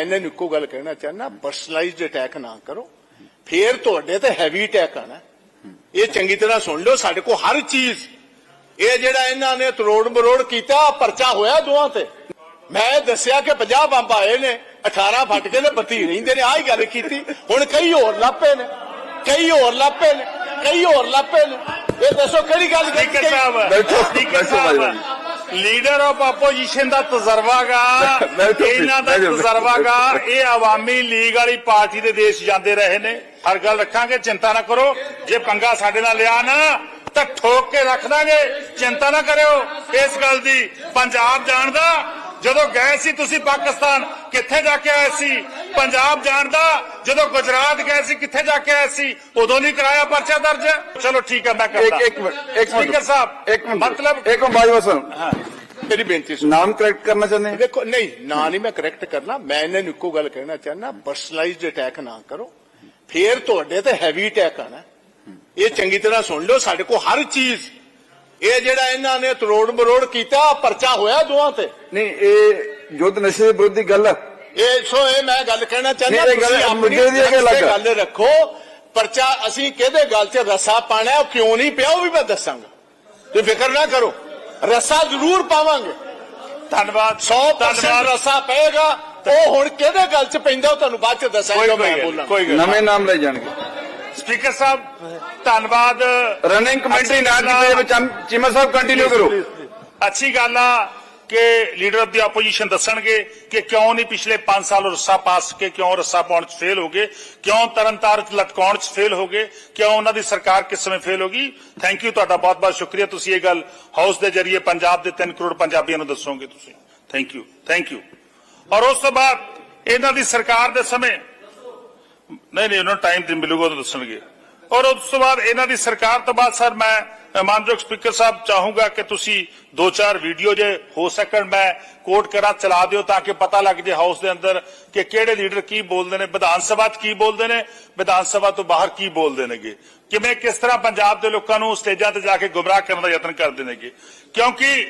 ਇਹਨਾਂ ਨੂੰ ਇੱਕੋ ਗੱਲ ਕਹਿਣਾ ਚਾਹੁੰਦਾ ਪਰਸਨਲਾਈਜ਼ਡ ਅਟੈਕ ਨਾ ਕਰੋ। ਫੇਰ ਤੁਹਾਡੇ ਤੇ ਹੈਵੀ ਅਟੈਕ ਆਣਾ। ਇਹ ਚੰਗੀ ਤਰ੍ਹਾਂ ਸੁਣ ਲਓ ਸਾਡੇ ਕੋਲ ਹਰ ਚੀਜ਼। ਇਹ ਜਿਹੜਾ ਇਹਨਾਂ ਨੇ ਤਰੋੜ ਮਰੋੜ ਕੀਤਾ ਪਰਚਾ ਹੋਇਆ ਦੋਹਾਂ ਤੇ। ਮੈਂ ਦੱਸਿਆ ਕਿ 50 ਬੰਬ ਆਏ ਨੇ 18 ਫਟ ਕੇ ਨੇ 32 ਰਹਿੰਦੇ ਨੇ ਆਹ ਹੀ ਗੱਲ ਕੀਤੀ। ਹੁਣ ਕਈ ਹੋਰ ਲਾਪੇ ਨੇ। ਕਈ ਹੋਰ ਲਾਪੇ ਨੇ। ਕਈ ਹੋਰ ਲਾਪੇ ਨੇ। ਇਹ ਦੱਸੋ ਕਿਹੜੀ ਗੱਲ ਕੀਤੀ ਬੈਠੋ, ਬੈਠੋ ਸਾਹਿਬ ਭਾਈ। ਲੀਡਰ ਆਫ ਆਪੋਜੀਸ਼ਨ ਦਾ ਤਜਰਬਾਗਾ ਇਹਨਾਂ ਦਾ ਤਜਰਬਾਗਾ ਇਹ ਆਵਾਮੀ ਲੀਗ ਵਾਲੀ ਪਾਰਟੀ ਦੇ ਦੇਸ਼ ਜਾਂਦੇ ਰਹੇ ਨੇ। ਹਰ ਗੱਲ ਰੱਖਾਂਗੇ ਚਿੰਤਾ ਨਾ ਕਰੋ। ਜੇ ਪੰਗਾ ਸਾਡੇ ਨਾਲ ਲਿਆ ਨਾ ਤਾਂ ਠੋਕ ਕੇ ਰੱਖ ਦਾਂਗੇ। ਚਿੰਤਾ ਨਾ ਕਰਿਓ ਇਸ ਗੱਲ ਦੀ। ਪੰਜਾਬ ਜਾਣਦਾ ਜਦੋਂ ਗਏ ਸੀ ਤੁਸੀਂ ਪਾਕਿਸਤਾਨ ਕਿੱਥੇ ਜਾ ਕੇ ਆਏ ਸੀ? ਪੰਜਾਬ ਜਾਣਦਾ ਜਦੋਂ ਗੁਜਰਾਤ ਗਏ ਸੀ ਕਿੱਥੇ ਜਾ ਕੇ ਆਏ ਸੀ? ਉਦੋਂ ਨਹੀਂ ਕਰਾਇਆ ਪਰਚਾ ਦਰਜ? ਚਲੋ ਠੀਕ ਹੈ ਮੈਂ ਕਰਦਾ। ਇੱਕ ਇੱਕ ਮਿੰਟ ਇੱਕ ਮਿੰਟ। ਸਪੀਕਰ ਸਾਹਿਬ ਇੱਕ ਮਿੰਟ। ਮਤਲਬ ਇੱਕ ਮਿੰਟ ਬਾਈ ਵਸਨ ਮੇਰੀ ਬੇਨਤੀ ਸੁਣੋ। ਨਾਮ ਕਰੈਕਟ ਕਰਨਾ ਚਾਹੁੰਦੇ ਹੋ? ਦੇਖੋ ਨਹੀਂ ਨਾ ਨਹੀਂ ਮੈਂ ਕਰੈਕਟ ਕਰਨਾ। ਮੈਂ ਇਹਨਾਂ ਨੂੰ ਇੱਕੋ ਗੱਲ ਕਹਿਣਾ ਚਾਹੁੰਦਾ ਪਰਸਨਲਾਈਜ਼ਡ ਅਟੈਕ ਨਾ ਕਰੋ। ਫੇਰ ਤੁਹਾਡੇ ਤੇ ਹੈਵੀ ਅਟੈਕ ਆਣਾ ਇਹ ਚੰਗੀ ਤਰ੍ਹਾਂ ਸੁਣ ਲਓ ਸਾਡੇ ਕੋਲ ਹਰ ਚੀਜ਼। ਇਹ ਜਿਹੜਾ ਇਹਨਾਂ ਨੇ ਤਰੋੜ ਮਰੋੜ ਕੀਤਾ ਪਰਚਾ ਹੋਇਆ ਦੋਹਾਂ ਤੇ? ਨਹੀਂ ਇਹ ਯੁੱਧ ਨਸ਼ੇ ਦੇ ਵਿਰੁੱਧ ਦੀ ਗੱਲ ਹੈ ਇਹ ਸੋ ਇਹ ਮੈਂ ਗੱਲ ਕਹਿਣਾ ਚਾਹੁੰਦਾ ਨਹੀਂ, ਇਹ ਗੱਲ ਤੁਸੀਂ ਆਪਣੀ ਮੁੱਦੇ ਦੀ ਇਹ ਗੱਲ ਤੇ ਅਲੱਗ ਆ। ਗੱਲ ਰੱਖੋ। ਪਰਚਾ ਅਸੀਂ ਕਿਹਦੇ ਗੱਲ 'ਚ ਰੱਸਾ ਪਾਣਾ ਹੈ, ਉਹ ਕਿਉਂ ਨਹੀਂ ਪਿਆ ਉਹ ਵੀ ਮੈਂ ਦੱਸਾਂਗਾ। ਤੁਸੀਂ ਫਿਕਰ ਨਾ ਕਰੋ ਰੱਸਾ ਜ਼ਰੂਰ ਪਾਵਾਂਗੇ। ਧੰਨਵਾਦ। 100% ਧੰਨਵਾਦ। ਰੱਸਾ ਪਏਗਾ ਉਹ ਹੁਣ ਕਿਹਦੇ ਗੱਲ 'ਚ ਪੈਂਦਾ ਉਹ ਤੁਹਾਨੂੰ ਬਾਅਦ 'ਚ ਕੋਈ ਦੱਸਾਂਗਾ ਮੈਂ ਬੋਲਾਂ ਕੋਈ ਗੱਲ ਨਵੇਂ ਨਾਮ ਲੈ ਜਾਣਗੇ। ਸਪੀਕਰ ਸਾਹਿਬ ਧੰਨਵਾਦ। ਰਨਿੰਗ ਕਮੇਟੀ ਅੱਛੀ ਨਾ ਕੀਤੇ ਆ। ਵਿੱਚ ਚੀਮਾ ਸਾਹਿਬ ਕੰਟੀਨਿਊ ਕਰੋ। ਅੱਛੀ ਗੱਲ ਆ ਕਿ ਲੀਡਰ ਆਫ ਦੀ ਆਪੋਜੀਸ਼ਨ ਦੱਸਣਗੇ ਕਿ ਕਿਉਂ ਨਹੀਂ ਪਿਛਲੇ 5 ਸਾਲ ਰੱਸਾ ਪਾਸ ਕੇ ਕਿਉਂ ਰੱਸਾ ਪਾਉਣ ਚ ਫੇਲ ਹੋ ਗਏ, ਕਿਉਂ ਤਰਨਤਾਰ ਚ ਲਟਕਾਉਣ ਚ ਫੇਲ ਹੋ ਗਏ, ਕਿਉਂ ਉਹਨਾਂ ਦੀ ਸਰਕਾਰ ਕਿਸ ਸਮੇਂ ਫੇਲ ਹੋ ਗਈ। ਥੈਂਕ ਯੂ ਤੁਹਾਡਾ ਬਹੁਤ ਬਹੁਤ ਸ਼ੁਕਰੀਆ। ਤੁਸੀਂ ਇਹ ਗੱਲ ਹਾਊਸ ਦੇ ਜਰੀਏ ਪੰਜਾਬ ਦੇ 3 ਕਰੋੜ ਪੰਜਾਬੀਆਂ ਨੂੰ ਦੱਸੋਗੇ ਤੁਸੀਂ। ਥੈਂਕ ਯੂ ਥੈਂਕ ਯੂ ਔਰ ਉਸ ਤੋਂ ਬਾਅਦ ਇਹਨਾਂ ਦੀ ਸਰਕਾਰ ਦੇ ਸਮੇਂ ਨਹੀਂ ਨਹੀਂ, ਉਹਨਾਂ ਨੂੰ ਟਾਈਮ ਤੇ ਮਿਲੂਗਾ, ਉਹ ਦੱਸਣਗੇ। ਔਰ ਉਸ ਤੋਂ ਬਾਅਦ ਇਹਨਾਂ ਦੀ ਸਰਕਾਰ ਤੋਂ ਬਾਅਦ ਸਰ ਮੈਂ ਮਾਨਯੋਗ ਸਪੀਕਰ ਸਾਹਿਬ ਚਾਹੂੰਗਾ ਕਿ ਤੁਸੀਂ ਦੋ ਚਾਰ ਵੀਡੀਓ ਜੇ ਹੋ ਸਕਣ, ਮੈਂ ਕੋਟ ਕਰਾ, ਚਲਾ ਦਿਓ ਤਾਂ ਕਿ ਪਤਾ ਲੱਗ ਜੇ ਹਾਊਸ ਦੇ ਅੰਦਰ ਕਿ ਕਿਹੜੇ ਲੀਡਰ ਕੀ ਬੋਲਦੇ ਨੇ, ਵਿਧਾਨ ਸਭਾ 'ਚ ਕੀ ਬੋਲਦੇ ਨੇ, ਵਿਧਾਨ ਸਭਾ ਤੋਂ ਬਾਹਰ ਕੀ ਬੋਲਦੇ ਨੇਗੇ। ਕਿਵੇਂ, ਕਿਸ ਤਰ੍ਹਾਂ ਪੰਜਾਬ ਦੇ ਲੋਕਾਂ ਨੂੰ ਸਟੇਜਾਂ ਤੇ ਜਾ ਕੇ ਗੁੰਮਰਾਹ ਕਰਨ ਦਾ ਯਤਨ ਕਰਦੇ ਨੇਗੇ। ਕਿਉਂਕਿ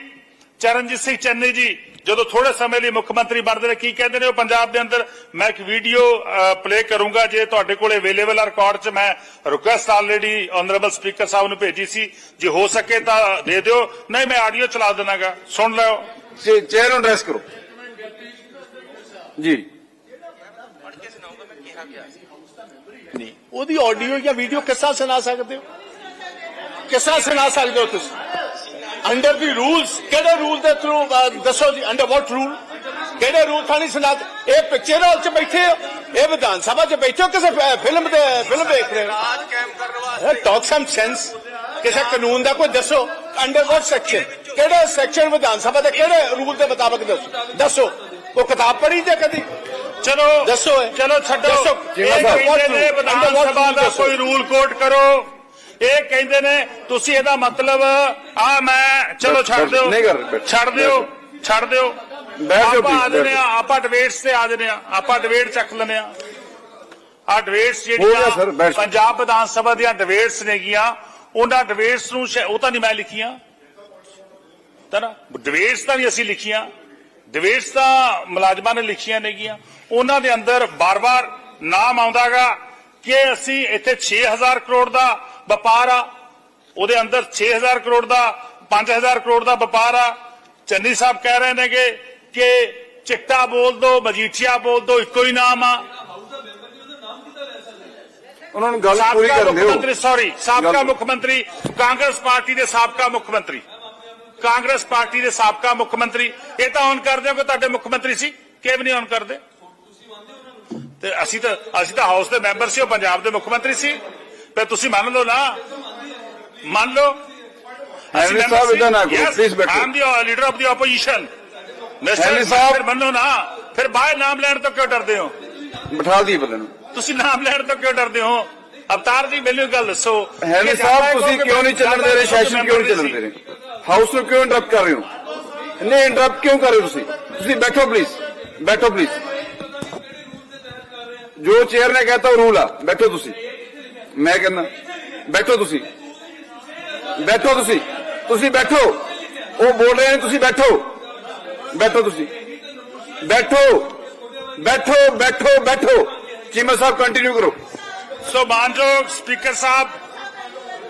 ਚਰਨਜੀਤ ਸਿੰਘ ਚੰਨੀ ਜੀ ਜਦੋਂ ਥੋੜੇ ਸਮੇਂ ਲਈ ਮੁੱਖ ਮੰਤਰੀ ਬਣਦੇ ਨੇ ਕੀ ਕਹਿੰਦੇ ਨੇ ਉਹ ਪੰਜਾਬ ਦੇ ਅੰਦਰ? ਮੈਂ ਇੱਕ ਵੀਡੀਓ ਪਲੇ ਕਰੂੰਗਾ ਜੇ ਤੁਹਾਡੇ ਕੋਲ ਅਵੇਲੇਬਲ ਆ ਰਿਕਾਰਡ 'ਚ ਮੈਂ request already honourable speaker sahib ਨੂੰ ਭੇਜੀ ਸੀ ਜੇ ਹੋ ਸਕੇ ਤਾਂ ਦੇ ਦਿਓ ਨਹੀਂ ਮੈਂ ਆਡੀਓ ਚਲਾ ਦੇਣਾਗਾ ਸੁਣ ਲਓ। ਚੇਅਰ ਨੂੰ ਐਡਰੈਸ ਕਰੋ। ਜੀ। ਨਹੀਂ ਉਹਦੀ ਆਡੀਓ ਜਾਂ ਵੀਡੀਓ ਕਿੱਸਾ ਸੁਣਾ ਸਕਦੇ ਹੋ? ਕਿੱਸਾ ਸੁਣਾ ਸਕਦੇ ਹੋ ਤੁਸੀਂ? ਅੰਡਰ ਦੀ ਰੂਲਸ ਕਿਹੜੇ ਰੂਲ ਦੇ ਥਰੂ ਦੱਸੋ ਜੀ ਅੰਡਰ ਵਾਟ ਰੂਲ ਕਿਹੜੇ ਰੂਲ ਥਾਣੀ ਸੁਣਾ ਇਹ ਪਿਕਚਰ ਹਾਲ 'ਚ ਬੈਠੇ ਹੋ? ਇਹ ਵਿਧਾਨ ਸਭਾ 'ਚ ਬੈਠੇ ਹੋ? ਕਿਸੇ ਫਿਲਮ ਦੇ ਫਿਲਮ ਦੇਖ ਰਹੇ ਹੋ? ਟਾਕ ਸਮ ਸੈਂਸ ਕਿਸੇ ਕਾਨੂੰਨ ਦਾ ਕੋਈ ਦੱਸੋ? ਅੰਡਰ ਵਾਟ ਸੈਕਸ਼ਨ ਕਿਹੜੇ ਸੈਕਸ਼ਨ ਵਿਧਾਨ ਸਭਾ ਦੇ ਕਿਹੜੇ ਰੂਲ ਦੇ ਮੁਤਾਬਕ ਦੱਸੋ? ਦੱਸੋ। ਉਹ ਕਿਤਾਬ ਪੜ੍ਹੀ ਤੇ ਕਦੀ? ਚਲੋ ਦੱਸੋ। ਚਲੋ ਛੱਡੋ। ਇਹ ਕਹਿੰਦੇ ਨੇ? ਵਿਧਾਨ ਸਭਾ ਦਾ। ਕੋਈ ਰੂਲ ਕੋਟ ਕਰੋ। ਇਹ ਕਹਿੰਦੇ ਨੇ ਤੁਸੀਂ ਇਹਦਾ ਮਤਲਬ ਆ ਮੈਂ ਚਲੋ ਛੱਡ ਦਿਓ। ਨਹੀਂ ਕਰ ਰਹੇ, ਛੱਡ ਦਿਓ ਛੱਡ ਦਿਓ। ਬੈਠ ਜਾਓ ਆਪਾਂ ਆ ਜਨੇ ਆ ਆਪਾਂ ਡਿਬੇਟਸ ਤੇ ਆ ਜਨੇ ਆ ਆਪਾਂ ਡਿਬੇਟ ਚੱਕ ਲੈਨੇ ਆ ਆ ਡਿਬੇਟਸ ਜਿਹੜੀਆਂ। ਪੰਜਾਬ ਵਿਧਾਨ ਸਭਾ ਦੀਆਂ ਡਿਬੇਟਸ ਨੇਗੀਆਂ ਉਹਨਾਂ ਡਿਬੇਟਸ ਨੂੰ ਉਹ ਤਾਂ ਨਹੀਂ ਮੈਂ ਲਿਖੀਆਂ। ਤਾਂ ਨਾ ਡਿਬੇਟਸ ਤਾਂ ਨਹੀਂ ਅਸੀਂ ਲਿਖੀਆਂ। ਡਿਬੇਟਸ ਤਾਂ ਮੁਲਾਜ਼ਮਾਂ ਨੇ ਲਿਖੀਆਂ ਨੇਗੀਆਂ। ਉਹਨਾਂ ਦੇ ਅੰਦਰ ਬਾਰ-ਬਾਰ ਨਾਮ ਆਉਂਦਾਗਾ ਕਿ ਅਸੀਂ ਇੱਥੇ 6000 ਕਰੋੜ ਦਾ ਵਪਾਰ ਆ ਉਹਦੇ ਅੰਦਰ 6000 ਕਰੋੜ ਦਾ 5000 ਕਰੋੜ ਦਾ ਵਪਾਰ ਆ। ਚੰਨੀ ਸਾਹਿਬ ਕਹਿ ਰਹੇ ਨੇਗੇ ਕਿ ਚਿੱਟਾ ਬੋਲ ਦੋ ਮਜੀਠੀਆ ਬੋਲ ਦੋ ਇੱਕੋ ਹੀ ਨਾਮ ਆ। ਉਹਨਾਂ ਨੂੰ ਗੱਲ ਪੂਰੀ ਕਰਨ ਦਿਓ ਮੰਤਰੀ ਸੌਰੀ ਸਾਬਕਾ ਮੁੱਖ ਮੰਤਰੀ ਕਾਂਗਰਸ ਪਾਰਟੀ ਦੇ ਸਾਬਕਾ ਮੁੱਖ ਮੰਤਰੀ। ਕਾਂਗਰਸ ਪਾਰਟੀ ਦੇ ਸਾਬਕਾ ਮੁੱਖ ਮੰਤਰੀ। ਇਹ ਤਾਂ ਔਨ ਕਰਦੇ ਹੋ ਕਿ ਤੁਹਾਡੇ ਮੁੱਖ ਮੰਤਰੀ ਸੀ? ਕਿ ਵੀ ਨਹੀਂ ਔਨ ਕਰਦੇ? ਤੇ ਅਸੀਂ ਤਾਂ ਅਸੀਂ ਤਾਂ ਹਾਊਸ ਦੇ ਮੈਂਬਰ ਸੀ ਉਹ ਪੰਜਾਬ ਦੇ ਮੁੱਖ ਮੰਤਰੀ ਸੀ। ਤੇ ਤੁਸੀਂ ਮੰਨ ਲਓ ਨਾ ਮੰਨ ਲਓ ਹੈਨਰੀ ਸਾਹਿਬ ਇਦਾਂ ਨਾ ਕਰੋ ਪਲੀਜ਼ ਬੈਠੋ ਆਮ ਦੀ leader of the opposition Henry sahib- ਫਿਰ ਮੰਨੋ ਨਾ ਫਿਰ ਬਾਹਰ ਨਾਮ ਲੈਣ ਤੋਂ ਕਿਉਂ ਡਰਦੇ ਹੋ ਬਿਠਾ ਦੀ ਬੰਦੇ ਨੂੰ ਤੁਸੀਂ ਨਾਮ ਲੈਣ ਤੋਂ ਕਿਉਂ ਡਰਦੇ ਹੋ ਅਵਤਾਰ ਜੀ ਮੈਨੂੰ ਇੱਕ ਗੱਲ ਦੱਸੋ ਹੈਨਰੀ ਕਿ ਸਾਹਿਬ ਜਾਂਦਾ ਤੁਸੀਂ ਕਹੋਗੇ ਕਿਉਂ ਨਹੀਂ ਚੱਲਣ ਦੇ ਰਹੇ ਸੈਸ਼ਨ ਕਿਉਂ ਨਹੀਂ ਚੱਲਣ ਦੇ ਰਹੇ ਹਾਊਸ ਨੂੰ ਕਿਉਂ ਇੰਟਰਪਟ ਕਰ ਰਹੇ ਹੋ ਨਹੀਂ ਇੰਟਰਪਟ ਕਿਉਂ ਕਰ ਰਹੇ ਹੋ ਤੁਸੀਂ ਤੁਸੀਂ ਬੈਠੋ ਪਲੀਜ਼ ਬੈਠੋ ਪਲੀਜ਼ ਜੋ ਚੇਅਰ ਨੇ ਕਹਤਾ ਉਹ ਰੂਲ ਆ ਬੈਠੋ ਤੁਸੀਂ ਮੈਂ ਕਹਿੰਦਾ ਬੈਠੋ ਤੁਸੀਂ। ਬੈਠੋ ਤੁਸੀਂ। ਤੁਸੀਂ ਬੈਠੋ। ਉਹ ਬੋਲ ਰਹੇ ਨੇ ਤੁਸੀਂ ਬੈਠੋ। ਬੈਠੋ ਤੁਸੀਂ। ਬੈਠੋ। ਬੈਠੋ ਬੈਠੋ ਬੈਠੋ। ਚੀਮਾ ਸਾਹਿਬ ਕੰਟੀਨਿਊ ਕਰੋ। ਸੋ ਮਾਨਯੋਗ ਸਪੀਕਰ ਸਾਹਿਬ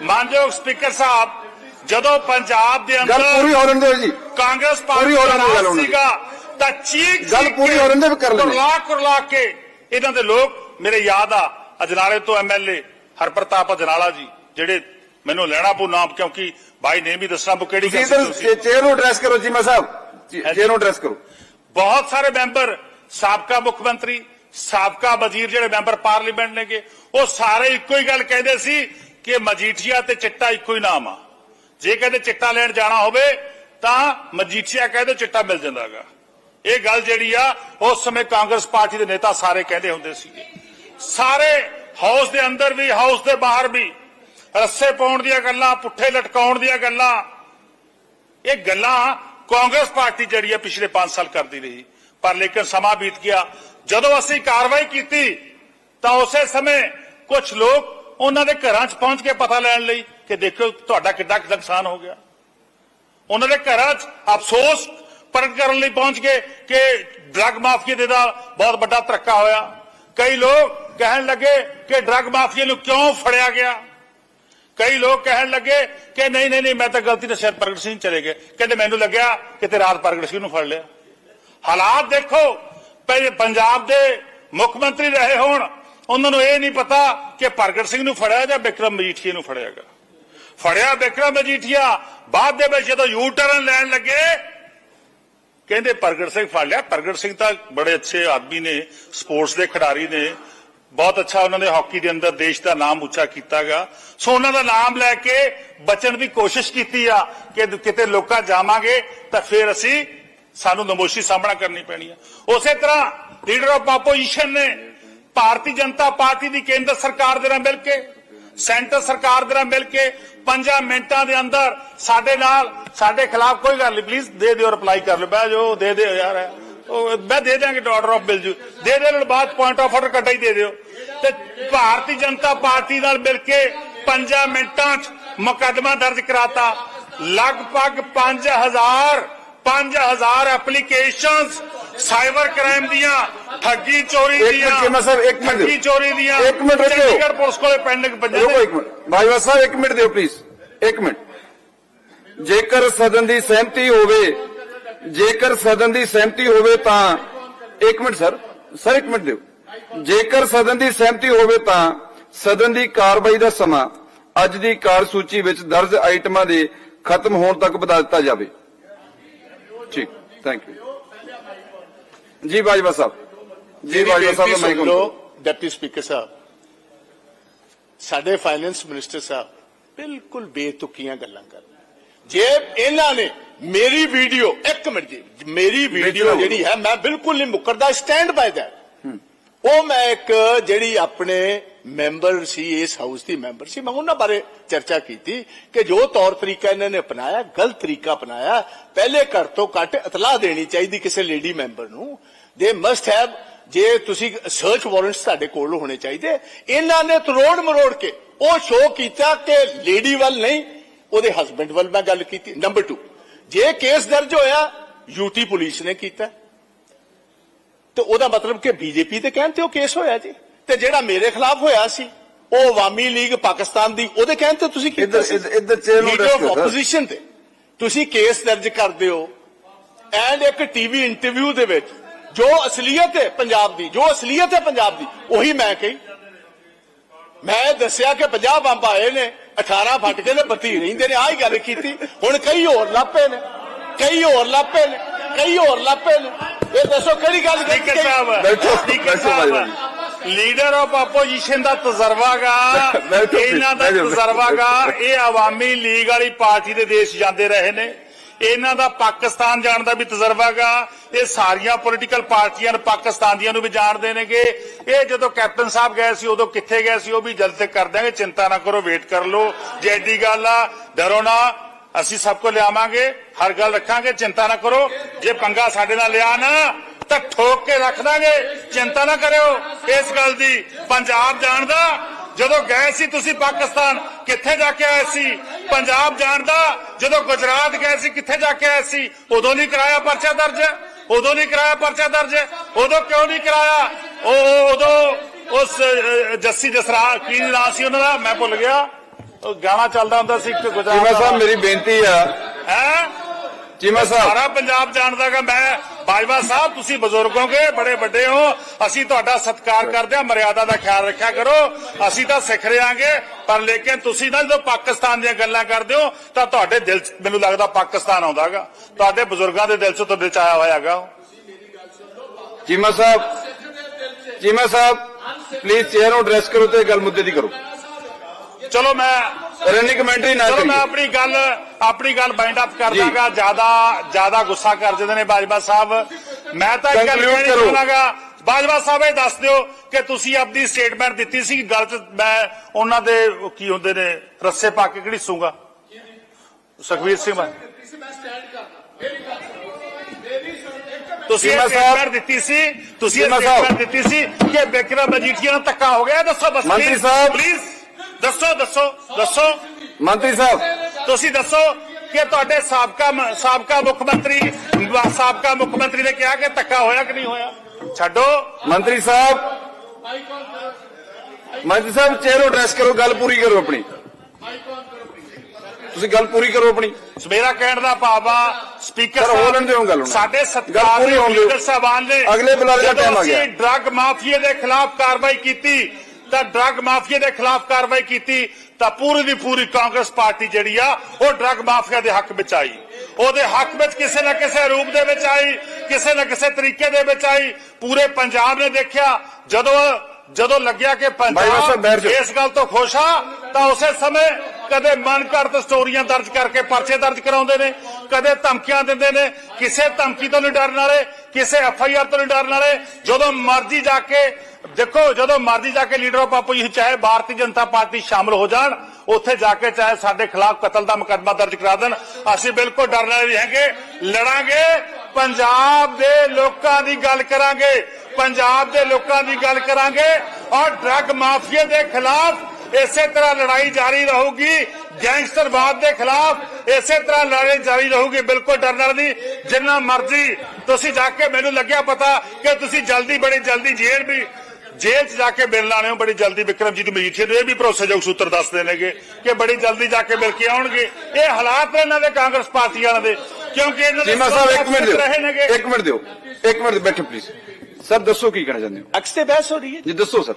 ਮਾਨਯੋਗ ਸਪੀਕਰ ਸਾਹਿਬ ਜਦੋਂ ਪੰਜਾਬ ਦੇ ਗੱਲ ਪੂਰੀ ਅੰਦਰ ਹੋਣ ਦਿਓ ਜੀ। ਕਾਂਗਰਸ ਪੂਰੀ ਪਾਰਟੀ ਦਾ ਲੈਣ ਰਾਜ ਦੀ। ਸੀਗਾ ਤਾਂ ਚੀਕ ਗੱਲ ਪੂਰੀ ਕੇ ਹੋ ਲੈਣ ਦਿਓ, ਵੀ ਕਰ ਲੈਂਦੇ। ਕੁਰਲਾ ਕੁਰਲਾ ਕੇ ਇਹਨਾਂ ਦੇ ਲੋਕ ਮੇਰੇ ਯਾਦ ਆ। ਅਜਨਾਲੇ ਤੋਂ ਐਮਐਲਏ ਹਰਪ੍ਰਤਾਪ ਅਜਨਾਲਾ ਜੀ ਜਿਹੜੇ ਮੈਨੂੰ ਲੈਣਾ ਪਊ ਨਾਮ ਕਿਉਂਕਿ ਬਾਈ ਨੇ ਵੀ ਦੱਸਣਾ ਪਊ ਕਿਹੜੀ ਤੁਸੀਂ ਚੇਅਰ ਨੂੰ ਐਡਰੈਸ ਕਰੋ ਚੀਮਾ ਸਾਹਿਬ। ਚੇਅਰ ਨੂੰ ਐਡਰੈਸ ਕਰੋ। ਬਹੁਤ ਸਾਰੇ ਮੈਂਬਰ ਸਾਬਕਾ ਮੁੱਖ ਮੰਤਰੀ ਸਾਬਕਾ ਵਜ਼ੀਰ ਜਿਹੜੇ ਮੈਂਬਰ ਪਾਰਲੀਮੈਂਟ ਨੇਗੇ ਉਹ ਸਾਰੇ ਇੱਕੋ ਹੀ ਗੱਲ ਕਹਿੰਦੇ ਸੀ ਕਿ ਮਜੀਠੀਆ ਤੇ ਚਿੱਟਾ ਇੱਕੋ ਹੀ ਨਾਮ ਆ। ਜੇ ਕਹਿੰਦੇ ਚਿੱਟਾ ਲੈਣ ਜਾਣਾ ਹੋਵੇ ਤਾਂ ਮਜੀਠੀਆ ਕਹਿੰਦੇ ਚਿੱਟਾ ਮਿਲ ਜਾਂਦਾਗਾ ਇਹ ਗੱਲ ਜਿਹੜੀ ਆ ਉਸ ਸਮੇਂ ਕਾਂਗਰਸ ਪਾਰਟੀ ਦੇ ਨੇਤਾ ਸਾਰੇ ਕਹਿੰਦੇ ਹੁੰਦੇ ਸੀਗੇ ਸਾਰੇ ਹਾਊਸ ਦੇ ਅੰਦਰ ਵੀ, ਹਾਊਸ ਦੇ ਬਾਹਰ ਵੀ, ਰੱਸੇ ਪਾਉਣ ਦੀਆਂ ਗੱਲਾਂ, ਪੁੱਠੇ ਲਟਕਾਉਣ ਦੀਆਂ ਗੱਲਾਂ, ਇਹ ਗੱਲਾਂ ਕਾਂਗਰਸ ਪਾਰਟੀ ਜਿਹੜੀ ਹੈ ਪਿਛਲੇ 5 ਸਾਲ ਕਰਦੀ ਰਹੀ। ਪਰ ਲੇਕਿਨ ਸਮਾਂ ਬੀਤ ਗਿਆ। ਜਦੋਂ ਅਸੀਂ ਕਾਰਵਾਈ ਕੀਤੀ, ਤਾਂ ਉਸੇ ਸਮੇਂ ਕੁਝ ਲੋਕ ਉਹਨਾਂ ਦੇ ਘਰਾਂ 'ਚ ਪਹੁੰਚ ਕੇ ਪਤਾ ਲੈਣ ਲਈ ਕਿ ਦੇਖੋ ਤੁਹਾਡਾ ਕਿੱਡਾ ਕੁ ਨੁਕਸਾਨ ਹੋ ਗਿਆ। ਉਹਨਾਂ ਦੇ ਘਰਾਂ 'ਚ ਅਫਸੋਸ ਪ੍ਰਗਟ ਕਰਨ ਲਈ ਪਹੁੰਚ ਗਏ ਕਿ ਡਰੱਗ ਮਾਫੀਆ ਦੇ ਦਾ ਬਹੁਤ ਵੱਡਾ ਧੱਕਾ ਹੋਇਆ। ਕਈ ਲੋਕ ਕਹਿਣ ਲੱਗੇ ਕਿ ਡਰੱਗ ਮਾਫੀਆ ਨੂੰ ਕਿਉਂ ਫੜਿਆ ਗਿਆ? ਕਈ ਲੋਕ ਕਹਿਣ ਲੱਗੇ ਕਿ ਨਹੀਂ ਨਹੀਂ ਨਹੀਂ, ਮੈਂ ਤਾਂ ਗਲਤੀ ਨਾਲ ਸ਼ਾਇਦ ਪ੍ਰਗਟ ਸਿੰਘ ਚਲੇ ਗਏ। ਕਹਿੰਦੇ ਮੈਨੂੰ ਲੱਗਿਆ ਕਿਤੇ ਰਾਤ ਪ੍ਰਗਟ ਸਿੰਘ ਨੂੰ ਫੜ ਲਿਆ। ਹਾਲਾਤ ਦੇਖੋ ਪਹਿਲੇ ਪੰਜਾਬ ਦੇ ਮੁੱਖ ਮੰਤਰੀ ਰਹੇ ਹੋਣ, ਉਹਨਾਂ ਨੂੰ ਇਹ ਨਹੀਂ ਪਤਾ ਕਿ ਪ੍ਰਗਟ ਸਿੰਘ ਨੂੰ ਫੜਿਆ ਜਾਂ ਵਿਕਰਮ ਮਜੀਠੀਆ ਨੂੰ ਫੜਿਆਗਾ ਫੜਿਆ ਵਿਕਰਮ ਮਜੀਠੀਆ, ਬਾਅਦ ਦੇ ਵਿੱਚ ਜਦੋਂ ਯੂ ਟਰਨ ਲੈਣ ਲੱਗੇ, ਕਹਿੰਦੇ ਪ੍ਰਗਟ ਸਿੰਘ ਫੜ ਲਿਆ। ਪ੍ਰਗਟ ਸਿੰਘ ਤਾਂ ਬੜੇ ਅੱਛੇ ਆਦਮੀ ਨੇ, ਸਪੋਰਟਸ ਦੇ ਖਿਡਾਰੀ ਨੇ ਬਹੁਤ ਅੱਛਾ ਉਹਨਾਂ ਨੇ ਹਾਕੀ ਦੇ ਅੰਦਰ ਦੇਸ਼ ਦਾ ਨਾਮ ਉੱਚਾ ਕੀਤਾਗਾ ਸੋ ਉਹਨਾਂ ਦਾ ਨਾਮ ਲੈ ਕੇ ਬਚਣ ਦੀ ਕੋਸ਼ਿਸ਼ ਕੀਤੀ ਆ ਕਿ ਕਿਤੇ ਲੋਕਾਂ ਜਾਵਾਂਗੇ ਤਾਂ ਫਿਰ ਅਸੀਂ ਸਾਨੂੰ ਨਮੋਸ਼ੀ ਸਾਹਮਣਾ ਕਰਨੀ ਪੈਣੀ ਆ। ਉਸੇ ਤਰ੍ਹਾਂ ਲੀਡਰ ਆਫ ਆਪੋਜੀਸ਼ਨ ਨੇ ਭਾਰਤੀ ਜਨਤਾ ਪਾਰਟੀ ਦੀ ਕੇਂਦਰ ਸਰਕਾਰ ਦੇ ਨਾਲ ਮਿਲ ਕੇ, ਸੈਂਟਰ ਸਰਕਾਰ ਦੇ ਨਾਲ ਮਿਲ ਕੇ ਪੰਜਾਂ ਮਿੰਟਾਂ ਦੇ ਅੰਦਰ ਸਾਡੇ ਨਾਲ, ਸਾਡੇ ਖਿਲਾਫ ਕੋਈ ਗੱਲ ਨਹੀਂ ਪਲੀਜ਼ ਦੇ ਦਿਓ ਰਿਪਲਾਈ ਕਰ ਲਓ, ਬਹਿ ਜੋ ਦੇ ਦਿਓ ਯਾਰ। ਮੈਂ ਦੇ ਦਾਂਗੇ ਆਰਡਰ ਆਫ ਬਿਲ ਜੂ। ਦੇ ਦੇ ਨਾਲ ਬਾਅਦ ਪੁਆਇੰਟ ਆਫ ਆਰਡਰ ਕੱਢਾ ਹੀ ਦੇ ਦਿਓ। ਤੇ ਭਾਰਤੀ ਜਨਤਾ ਪਾਰਟੀ ਨਾਲ ਮਿਲ ਕੇ ਪੰਜਾਂ ਮਿੰਟਾਂ 'ਚ ਮੁਕੱਦਮਾ ਦਰਜ ਕਰਾਤਾ। ਲਗਭਗ 5000 5000 ਐਪਲੀਕੇਸ਼ਨਸ ਸਾਈਬਰ ਕ੍ਰਾਈਮ ਦੀਆਂ ਠੱਗੀ ਚੋਰੀ ਇੱਕ ਦੀਆਂ ਮਿੰਟ ਚੀਮਾ ਸਾਹਿਬ, ਇੱਕ ਮਿੰਟ। ਠੱਗੀ ਚੋਰੀ ਦੀਆਂ ਇੱਕ ਮਿੰਟ ਰੁਕਿਓ। ਚੰਡੀਗੜ੍ਹ ਪੁਲਿਸ ਕੋਲੇ ਪੈਂਡਿੰਗ ਪਈਆਂ ਰੁਕੋ ਇੱਕ ਮਿੰਟ। ਬਾਜਵਾ ਸਾਹਿਬ ਇੱਕ ਮਿੰਟ ਦਿਓ ਪਲੀਜ਼ ਇੱਕ ਮਿੰਟ। ਜੇਕਰ ਸਦਨ ਦੀ ਸਹਿਮਤੀ ਹੋਵੇ ਜੇਕਰ ਸਦਨ ਦੀ ਸਹਿਮਤੀ ਹੋਵੇ ਤਾਂ ਇੱਕ ਮਿੰਟ ਸਰ ਸਰ ਇੱਕ ਮਿੰਟ ਦਿਓ। ਜੇਕਰ ਸਦਨ ਦੀ ਸਹਿਮਤੀ ਹੋਵੇ ਤਾਂ ਸਦਨ ਦੀ ਕਾਰਵਾਈ ਦਾ ਸਮਾਂ ਅੱਜ ਦੀ ਕਾਰਸੂਚੀ ਵਿੱਚ ਦਰਜ ਆਈਟਮਾਂ ਦੇ ਖਤਮ ਹੋਣ ਤੱਕ ਵਧਾ ਦਿੱਤਾ ਜਾਵੇ। ਠੀਕ ਥੈਂਕ ਯੂ ਜੀ ਬਾਜਵਾ ਸਾਹਿਬ। ਜੀ ਬਾਜਵਾ ਸਾਹਿਬ ਦਾ ਮਾਈਕ ਡਿਪਟੀ ਸਪੀਕਰ ਸਾਹਿਬ। ਸਾਡੇ ਫਾਈਨੈਂਸ ਮਿਨਿਸਟਰ ਸਾਹਿਬ ਬਿਲਕੁਲ ਬੇਤੁਕੀਆਂ ਗੱਲਾਂ ਕਰ ਰਹੇ। ਜੇ ਇਹਨਾਂ ਨੇ ਮੇਰੀ ਵੀਡੀਓ ਇੱਕ ਮਿੰਟ ਜੀ ਮੇਰੀ ਵੀਡੀਓ। ਜਿਹੜੀ ਹੈ ਮੈਂ ਬਿਲਕੁਲ ਨਹੀਂ ਮੁਕਰਦਾ ਸਟੈਂਡ ਬਾਈ ਦੈਟ ਉਹ ਮੈਂ ਇੱਕ ਜਿਹੜੀ ਆਪਣੇ ਮੈਂਬਰ ਸੀ ਇਸ ਹਾਊਸ ਦੀ ਮੈਂਬਰ ਸੀ ਮੈਂ ਉਹਨਾਂ ਬਾਰੇ ਚਰਚਾ ਕੀਤੀ ਕਿ ਜੋ ਤੌਰ ਤਰੀਕਾ ਇਹਨਾਂ ਨੇ ਅਪਣਾਇਆ ਗਲਤ ਤਰੀਕਾ ਅਪਣਾਇਆ ਪਹਿਲੇ ਘੱਟ ਤੋਂ ਘੱਟ ਇਤਲਾਹ ਦੇਣੀ ਚਾਹੀਦੀ ਕਿਸੇ ਲੇਡੀ ਮੈਂਬਰ ਨੂੰ। ਦੇ ਮਸਟ ਹੈਵ ਜੇ ਤੁਸੀਂ ਸਰਚ ਵਾਰੰਟਸ ਤੁਹਾਡੇ ਕੋਲ ਹੋਣੇ ਚਾਹੀਦੇ ਇਹਨਾਂ ਨੇ ਤਰੋੜ ਮਰੋੜ ਕੇ ਉਹ ਸ਼ੋਅ ਕੀਤਾ ਕਿ ਲੇਡੀ ਵੱਲ ਨਹੀਂ ਉਹਦੇ ਹਸਬੰਡ ਵੱਲ ਮੈਂ ਗੱਲ ਕੀਤੀ। ਨੰਬਰ 2 ਜੇ ਕੇਸ ਦਰਜ ਹੋਇਆ ਯੂਟੀ ਪੁਲਿਸ ਨੇ ਕੀਤਾ। ਤੇ ਉਹਦਾ ਮਤਲਬ ਕਿ ਬੀਜੇਪੀ ਤੇ ਕਹਿਣ ਤੇ ਉਹ ਕੇਸ ਹੋਇਆ ਜੀ। ਤੇ ਜਿਹੜਾ ਮੇਰੇ ਖਿਲਾਫ ਹੋਇਆ ਸੀ ਉਹ ਅਵਾਮੀ ਲੀਗ ਪਾਕਿਸਤਾਨ ਦੀ ਉਹਦੇ ਕਹਿਣ ਤੇ ਤੁਸੀਂ ਕੀਤਾ ਇੱਧਰ- chair ਨੂੰ। ਆਪੋਜੀਸ਼ਨ ਤੇ। ਤੁਸੀਂ ਕੇਸ ਦਰਜ ਕਰਦੇ ਹੋ ਐਂਡ ਇੱਕ ਟੀਵੀ ਇੰਟਰਵਿਊ ਦੇ ਵਿੱਚ ਜੋ ਅਸਲੀਅਤ ਹੈ ਪੰਜਾਬ ਦੀ ਜੋ ਅਸਲੀਅਤ ਹੈ ਪੰਜਾਬ ਦੀ ਉਹੀ ਮੈਂ ਕਹੀ। ਮੈਂ ਦੱਸਿਆ ਕਿ 50 ਬੰਬ ਆਏ ਨੇ 18 ਫਟ ਕੇ ਤੇ 32 ਰਹਿੰਦੇ ਨੇ ਆਹ ਹੀ ਗੱਲ ਕੀਤੀ। ਹੁਣ ਕਈ ਹੋਰ ਲਾਪੇ ਨੇ ਕਈ ਹੋਰ ਲਾਪੇ ਨੇ ਕਈ ਹੋਰ ਲਾਪੇ ਨੇ। ਇਹ ਦੱਸੋ ਕਿਹੜੀ ਗੱਲ ਕੀਤੀ ਬੈਠੋ, ਬੈਠੋ ਭਾਈ ਲੀਡਰ ਆਫ ਆਪੋਜੀਸ਼ਨ ਦਾ ਤਜਰਬਾਗਾ ਇਹਨਾਂ ਦਾ ਤਜਰਬਾਗਾ। ਇਹ ਆਵਾਮੀ ਲੀਗ ਵਾਲੀ ਪਾਰਟੀ ਦੇ ਦੇਸ਼ ਜਾਂਦੇ ਰਹੇ ਨੇ। ਇਹਨਾਂ ਦਾ ਪਾਕਿਸਤਾਨ ਜਾਣ ਦਾ ਵੀ ਤਜਰਬਾਗਾ ਇਹ ਸਾਰੀਆਂ ਪੋਲੀਟੀਕਲ ਪਾਰਟੀਆਂ ਨੂੰ ਪਾਕਿਸਤਾਨ ਦੀਆਂ ਨੂੰ ਵੀ ਜਾਣਦੇ ਨੇਗੇ ਇਹ ਜਦੋਂ ਕੈਪਟਨ ਸਾਹਿਬ ਗਏ ਸੀ, ਉਦੋਂ ਕਿੱਥੇ ਗਏ ਸੀ, ਉਹ ਵੀ ਜਲਦ ਤੱਕ ਕਰ ਦਾਂਗੇ ਚਿੰਤਾ ਨਾ ਕਰੋ ਵੇਟ ਕਰ ਲਓ। ਜੇ ਐਡੀ ਗੱਲ ਆ, ਡਰੋ ਨਾ। ਅਸੀਂ ਸਭ ਕੋ ਲਿਆਵਾਂਗੇ, ਹਰ ਗੱਲ ਰੱਖਾਂਗੇ, ਚਿੰਤਾ ਨਾ ਕਰੋ। ਜੇ ਪੰਗਾ ਸਾਡੇ ਨਾਲ ਲਿਆ ਨਾ, ਤਾਂ ਠੋਕ ਕੇ ਰੱਖ ਦਾਂਗੇ। ਚਿੰਤਾ ਨਾ ਕਰਿਓ ਇਸ ਗੱਲ ਦੀ। ਪੰਜਾਬ ਜਾਣਦਾ ਜਦੋਂ ਗਏ ਸੀ ਤੁਸੀਂ ਪਾਕਿਸਤਾਨ ਕਿੱਥੇ ਜਾ ਕੇ ਆਏ ਸੀ? ਪੰਜਾਬ ਜਾਣਦਾ ਜਦੋਂ ਗੁਜਰਾਤ ਗਏ ਸੀ ਕਿੱਥੇ ਜਾ ਕੇ ਆਏ ਸੀ? ਉਦੋਂ ਨਹੀਂ ਕਰਾਇਆ ਪਰਚਾ ਦਰਜ? ਉਦੋਂ ਨਹੀਂ ਕਰਾਇਆ ਪਰਚਾ ਦਰਜ? ਉਦੋਂ ਕਿਉਂ ਨਹੀਂ ਕਰਾਇਆ? ਉਹ ਉਦੋਂ ਉਸ ਜੱਸੀ ਜਸਰਾ ਕੀ ਨਾਂ ਸੀ ਉਹਨਾਂ ਦਾ? ਮੈਂ ਭੁੱਲ ਗਿਆ। ਉਹ ਗਾਣਾ ਚੱਲਦਾ ਹੁੰਦਾ ਸੀ ਇੱਕ ਗੁਜਰਾਤ ਸਾਹਿਬ ਮੇਰੀ ਬੇਨਤੀ ਆ। ਹੈ? ਚੀਮਾ ਸਾਹਿਬ ਸਾਰਾ ਪੰਜਾਬ ਜਾਣਦਾਗਾ ਮੈਂ ਬਾਜਵਾ ਸਾਹਿਬ ਤੁਸੀਂ ਬਜ਼ੁਰਗ ਹੋਗੇ ਬੜੇ ਵੱਡੇ ਹੋ। ਅਸੀਂ ਤੁਹਾਡਾ ਸਤਿਕਾਰ ਕਰਦੇ ਹਾਂ ਮਰਿਆਦਾ ਦਾ ਖਿਆਲ ਰੱਖਿਆ ਕਰੋ। ਅਸੀਂ ਤਾਂ ਸਿੱਖ ਰਿਆਂਗੇ ਪਰ ਲੇਕਿਨ ਤੁਸੀਂ ਨਾ ਜਦੋਂ ਪਾਕਿਸਤਾਨ ਦੀਆਂ ਗੱਲਾਂ ਕਰਦੇ ਹੋ ਤਾਂ ਤੁਹਾਡੇ ਦਿਲ 'ਚ ਮੈਨੂੰ ਲੱਗਦਾ ਪਾਕਿਸਤਾਨ ਆਉਂਦਾਗਾ। ਤੁਹਾਡੇ ਬਜ਼ੁਰਗਾਂ ਦੇ ਦਿਲ 'ਚ ਤੁਹਾਡੇ 'ਚ ਆਇਆ ਹੋਇਆਗਾ ਚੀਮਾ ਸਾਹਿਬ ਚੀਮਾ ਸਾਹਿਬ ਪਲੀਜ਼ ਚੇਅਰ ਨੂੰ ਐਡਰੈਸ ਕਰੋ ਤੇ ਗੱਲ ਮੁੱਦੇ ਦੀ ਕਰੋ। ਚਲੋ ਮੈਂ ਰੈਨੀ ਕਮੈਂਟਰੀ ਨਾ ਚਲੋ ਮੈਂ ਆਪਣੀ ਗੱਲ ਆਪਣੀ ਗੱਲ ਬਾਈਂਡ ਅਪ ਕਰ ਦਾਂਗਾ ਜ਼ਿਆਦਾ ਜ਼ਿਆਦਾ ਗੁੱਸਾ ਕਰ ਜਾਂਦੇ ਨੇ ਬਾਜਵਾ ਸਾਹਿਬ ਮੈਂ ਤਾਂ ਇੱਕ ਗੱਲ ਕਹਿਣੀ। ਚਾਹਾਂਗਾ ਬਾਜਵਾ ਸਾਹਿਬ ਇਹ ਦੱਸ ਦਿਓ ਕਿ ਤੁਸੀਂ ਆਪਣੀ ਸਟੇਟਮੈਂਟ ਦਿੱਤੀ ਸੀ ਗੱਲ ਮੈਂ ਉਹਨਾਂ ਦੇ ਕੀ ਹੁੰਦੇ ਨੇ ਰੱਸੇ ਪਾ ਕੇ ਕਿਹੜੀ ਸੂਗਾ ਸੁਖਵੀਰ ਸਿੰਘ ਮੈਂ ਤੁਸੀਂ ਇਹ। ਸਟੇਟਮੈਂਟ ਦਿੱਤੀ ਸੀ ਤੁਸੀਂ ਇਹ। ਸਟੇਟਮੈਂਟ ਦਿੱਤੀ ਸੀ ਕਿ ਬਿਕਰਮ ਮਜੀਠੀਆ ਨਾਲ ਧੱਕਾ ਹੋ ਗਿਆ ਦੱਸੋ ਬਸ ਮੰਤਰੀ ਸਾਹਿਬ। ਪਲੀਜ਼ ਦੱਸੋ ਦੱਸੋ ਦੱਸੋ। ਮੰਤਰੀ ਸਾਹਿਬ। ਤੁਸੀਂ ਦੱਸੋ ਕਿ ਤੁਹਾਡੇ ਸਾਬਕਾ ਮ- ਸਾਬਕਾ ਮੁੱਖ ਮੰਤਰੀ ਸਾਬਕਾ ਮੁੱਖ ਮੰਤਰੀ ਨੇ ਕਿਹਾ ਕਿ ਧੱਕਾ ਹੋਇਆ ਕਿ ਨਹੀਂ ਹੋਇਆ? ਛੱਡੋ। ਮੰਤਰੀ ਸਾਹਿਬ। ਮੰਤਰੀ ਸਾਹਿਬ ਚੇਅਰ ਨੂੰ ਐਡਰੈਸ ਕਰੋ ਗੱਲ ਪੂਰੀ ਕਰੋ ਆਪਣੀ। ਤੁਸੀਂ ਗੱਲ ਪੂਰੀ ਕਰੋ ਆਪਣੀ। ਮੇਰਾ ਕਹਿਣ ਦਾ ਭਾਵ ਆ ਸਪੀਕਰ ਸਰ, ਹੋਣ ਦਿਓ ਗੱਲ ਹੁਣ। ਸਾਡੇ ਗੱਲ ਸਤਿਕਾਰ ਪੂਰੀ ਦੇ ਹੋਣ ਦਿਓ। ਲੀਡਰ ਸਾਹਿਬਾਨ ਨੇ ਅਗਲੇ ਬੁਲਾਰੇ ਦਾ ਜਦੋਂ time ਆ ਗਿਆ। ਅਸੀਂ ਡਰੱਗ ਮਾਫੀਏ ਦੇ ਖਿਲਾਫ ਕਾਰਵਾਈ ਕੀਤੀ ਤਾਂ ਡਰੱਗ ਮਾਫੀਏ ਦੇ ਖਿਲਾਫ ਕਾਰਵਾਈ ਕੀਤੀ ਤਾਂ ਪੂਰੀ ਦੀ ਪੂਰੀ ਕਾਂਗਰਸ ਪਾਰਟੀ ਜਿਹੜੀ ਆ ਉਹ ਡਰੱਗ ਮਾਫੀਆ ਦੇ ਹੱਕ ਵਿੱਚ ਆਈ ਉਹਦੇ ਹੱਕ ਵਿੱਚ ਕਿਸੇ ਨਾ ਕਿਸੇ ਰੂਪ ਦੇ ਵਿੱਚ ਆਈ ਕਿਸੇ ਨਾ ਕਿਸੇ ਤਰੀਕੇ ਦੇ ਵਿੱਚ ਆਈ ਪੂਰੇ ਪੰਜਾਬ ਨੇ ਦੇਖਿਆ ਜਦੋਂ ਜਦੋਂ ਲੱਗਿਆ ਕਿ ਪੰਜਾਬ। ਇਸ ਗੱਲ ਤੋਂ ਖੁਸ਼ ਆ ਤਾਂ ਉਸੇ ਸਮੇਂ ਕਦੇ ਮਨ ਸਟੋਰੀਆਂ ਦਰਜ ਕਰਕੇ ਪਰਚੇ ਦਰਜ ਕਰਾਉਂਦੇ ਨੇ, ਕਦੇ ਧਮਕੀਆਂ ਦਿੰਦੇ ਨੇ, ਕਿਸੇ ਧਮਕੀ ਤੋਂ ਨਹੀਂ ਡਰਨ ਵਾਲੇ, ਕਿਸੇ ਐਫ ਆਈ ਆਰ ਤੋਂ ਨਹੀਂ ਡਰਨ ਵਾਲੇ, ਜਦੋਂ ਮਰਜ਼ੀ ਜਾ ਕੇ, ਦੇਖੋ ਜਦੋਂ ਮਰਜ਼ੀ ਜਾ ਕੇ ਲੀਡਰ ਆਫ ਆਪੋਜੀਸ਼ਨ ਚਾਹੇ ਭਾਰਤੀ ਜਨਤਾ ਪਾਰਟੀ ਸ਼ਾਮਲ ਹੋ ਜਾਣ, ਉੱਥੇ ਜਾ ਕੇ ਚਾਹੇ ਸਾਡੇ ਖਿਲਾਫ ਕਤਲ ਦਾ ਮੁਕੱਦਮਾ ਦਰਜ ਕਰਾ ਦੇਣ, ਅਸੀਂ ਬਿਲਕੁਲ ਡਰਨ ਵਾਲੇ ਨਹੀਂ ਹੈਗੇ, ਲੜਾਂਗੇ, ਪੰਜਾਬ ਦੇ ਲੋਕਾਂ ਦੀ ਗੱਲ ਕਰਾਂਗੇ, ਪੰਜਾਬ ਦੇ ਲੋਕਾਂ ਦੀ ਗੱਲ ਕਰਾਂਗੇ, ਔਰ ਡਰੱਗ ਮਾਫੀਆ ਦੇ ਖਿਲਾਫ ਇਸੇ ਤਰ੍ਹਾਂ ਲੜਾਈ ਜਾਰੀ ਰਹੂਗੀ ਗੈਂਗਸਟਰਵਾਦ ਦੇ ਖਿਲਾਫ ਇਸੇ ਤਰ੍ਹਾਂ ਲੜਾਈ ਜਾਰੀ ਰਹੂਗੀ ਬਿਲਕੁਲ ਡਰਨ ਵਾਲੀ ਨਹੀਂ। ਜਿੰਨਾ ਮਰਜ਼ੀ ਤੁਸੀਂ ਜਾ ਕੇ ਮੈਨੂੰ ਲੱਗਿਆ ਪਤਾ ਕਿ ਤੁਸੀਂ ਜਲਦੀ ਬੜੀ ਜਲਦੀ ਜੇਲ੍ਹ ਵੀ ਜੇਲ੍ਹ 'ਚ ਜਾ ਕੇ ਮਿਲਣ ਆਣੇ ਹੋ ਬੜੀ ਜਲਦੀ ਵਿਕਰਮਜੀਤ ਮਜੀਠੀਆ ਨੂੰ ਇਹ ਵੀ ਭਰੋਸੇਯੋਗ ਸੂਤਰ ਦੱਸਦੇ ਨੇਗੇ ਕਿ ਬੜੀ ਜਲਦੀ ਜਾ ਕੇ ਮਿਲ ਕੇ ਆਉਣਗੇ। ਇਹ ਹਾਲਾਤ ਨੇ ਇਹਨਾਂ ਦੇ ਕਾਂਗਰਸ ਪਾਰਟੀ ਵਾਲਿਆਂ ਦੇ ਕਿਉਂਕਿ ਇਹਨਾਂ ਦੇ ਚੀਮਾ ਸਾਹਿਬ ਇੱਕ ਮਿੰਟ ਦਿਓ ਇੱਕ ਮਿੰਟ ਦਿਓ ਇੱਕ ਮਿੰਟ ਬੈਠੋ ਪਲੀਜ਼ ਸਰ ਦੱਸੋ ਕੀ ਕਹਿਣਾ ਚਾਹੁੰਦੇ ਹੋ? ਅਕਸ ਤੇ ਬਹਿਸ ਹੋ ਰਹੀ ਹੈ। ਜੀ ਦੱਸੋ ਸਰ।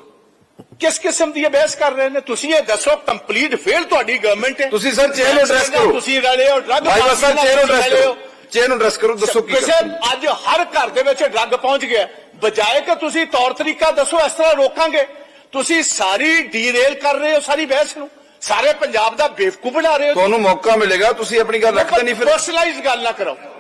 ਕਿਸ ਕਿਸਮ ਦੀ ਇਹ ਬਹਿਸ ਕਰ ਰਹੇ ਨੇ? ਤੁਸੀਂ ਇਹ ਦੱਸੋ ਕੰਪਲੀਟ ਫੇਲ ਤੁਹਾਡੀ ਗਵਰਨਮੈਂਟ ਹੈ। ਤੁਸੀਂ ਸਰ ਚੇਅਰ ਨੂੰ ਐਡਰੈਸ ਕਰੋ। ਤੁਸੀਂ ਰਲੇ ਹੋ ਡਰੱਗ ਭਾਈ ਸਰ ਚੇਅਰ ਨੂੰ ਐਡਰੈਸ। ਕਰੋ। ਚੇਅਰ ਨੂੰ ਐਡਰੈਸ ਕਰੋ ਦੱਸੋ ਕੀ ਕਿਸੇ ਅੱਜ ਹਰ ਘਰ ਦੇ ਵਿੱਚ ਡਰੱਗ ਪਹੁੰਚ ਗਿਆ। ਬਜਾਏ ਕਿ ਤੁਸੀਂ ਤੌਰ ਤਰੀਕਾ ਦੱਸੋ ਇਸ ਤਰ੍ਹਾਂ ਰੋਕਾਂਗੇ। ਤੁਸੀਂ ਸਾਰੀ ਡੀਰੇਲ ਕਰ ਰਹੇ ਹੋ ਸਾਰੀ ਬਹਿਸ ਨੂੰ। ਸਾਰੇ ਪੰਜਾਬ ਦਾ ਬੇਵਕੂਫ ਬਣਾ ਰਹੇ ਹੋ। ਤੁਹਾਨੂੰ ਮੌਕਾ ਮਿਲੇਗਾ ਤੁਸੀਂ ਆਪਣੀ ਗੱਲ ਰੱਖਦੇ ਨਹੀਂ ਫਿਰ। ਪਰਸਨਲਾਈਜ਼ ਗੱਲ ਨਾ ਕਰੋ।